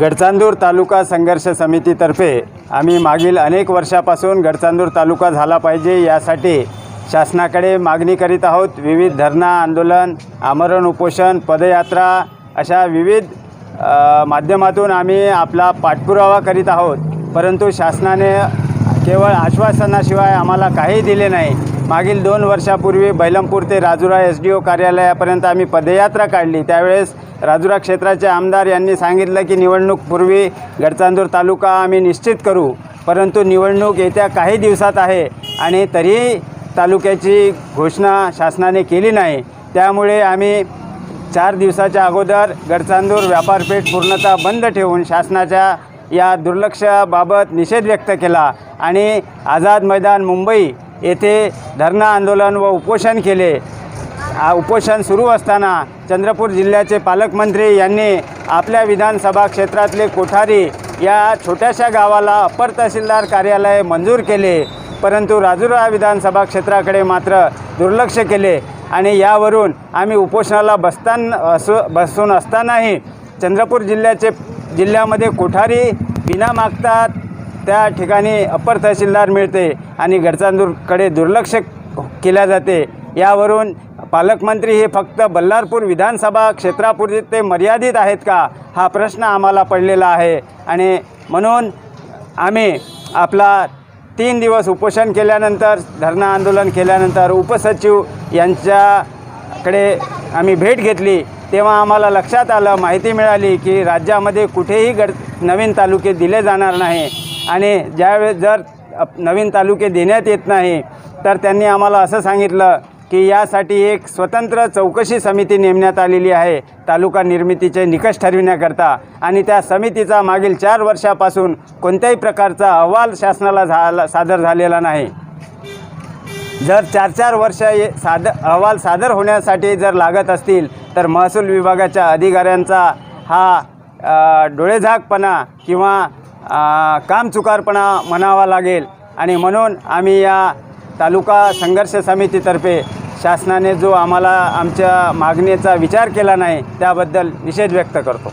गडचांदूर तालुका संघर्ष समितीतर्फे आम्ही मागील अनेक वर्षापासून गडचांदूर तालुका झाला पाहिजे यासाठी शासनाकडे मागणी करीत आहोत. विविध धरणा आंदोलन आमरण उपोषण पदयात्रा अशा विविध माध्यमातून आम्ही आपला पाठपुरावा करीत आहोत. परंतु शासनाने केवळ आश्वासनाशिवाय आम्हाला काही दिले नाही. मागील दोन वर्षापूर्वी बैलमपूर ते राजुरा एस डी ओ कार्यालयापर्यंत आम्ही पदयात्रा काढली. त्यावेळेस राजुरा क्षेत्राचे आमदार यांनी सांगितलं की निवडणूकपूर्वी गडचांदूर तालुका आम्ही निश्चित करू परंतु निवडणूक येत्या काही दिवसात आहे आणि तरीही तालुक्याची घोषणा शासनाने केली नाही. त्यामुळे आम्ही चार दिवसाच्या अगोदर गडचांदूर व्यापारपेठ पूर्णतः बंद ठेवून शासनाच्या या दुर्लक्षाबाबत निषेध व्यक्त केला आणि आझाद मैदान मुंबई येथे धरणं आंदोलन व उपोषण केले. उपोषण सुरू असताना चंद्रपूर जिल्ह्याचे पालकमंत्री यांनी आपल्या विधानसभा क्षेत्रातले कोठारी या छोट्याशा गावाला अप्पर तहसीलदार कार्यालय मंजूर केले परंतु राजुरा विधानसभा क्षेत्राकडे मात्र दुर्लक्ष केले आणि यावरून आम्ही उपोषणाला बसतान असू बसून असतानाही चंद्रपूर जिल्ह्याचे जिल्ह्यामध्ये कोठारी विना मागतात त्या ठिकाणी अप्पर तहसीलदार मिळते आणि गडचांदूरकडे दुर्लक्ष केल्या जाते. यावरून पालकमंत्री हे फक्त बल्लारपूर विधानसभा क्षेत्रापुरते ते मर्यादित आहेत का? हा प्रश्न आम्हाला पडलेला आहे. आणि म्हणून आम्ही आपला तीन दिवस उपोषण केल्यानंतर धरणं आंदोलन केल्यानंतर उपसचिव यांच्याकडे आम्ही भेट घेतली. तेव्हा आम्हाला लक्षात आलं माहिती मिळाली की राज्यामध्ये कुठेही गड नवीन तालुके दिले जाणार नाही. आणि ज्यावेळेस जर नवीन तालुके देण्यात येत नाही तर त्यांनी आम्हाला असं सांगितलं की यासाठी एक स्वतंत्र चौकशी समिती नेमण्यात आलेली आहे तालुका निर्मितीचे निकष ठरविण्याकरता. आणि त्या समितीचा मागील चार वर्षापासून कोणत्याही प्रकारचा अहवाल शासनाला झाला सादर झालेला नाही. जर चार चार वर्ष ये सादर अहवाल सादर होण्यासाठी जर लागत असतील तर महसूल विभागाच्या अधिकाऱ्यांचा हा डोळेझाकपणा किंवा कामचुकारपणा म्हणावा लागेल. आणि म्हणून आम्ही या तालुका संघर्ष समितीतर्फे शासनाने जो आम्हाला आमच्या मागणीचा विचार केला नाही त्याबद्दल निषेध व्यक्त करतो.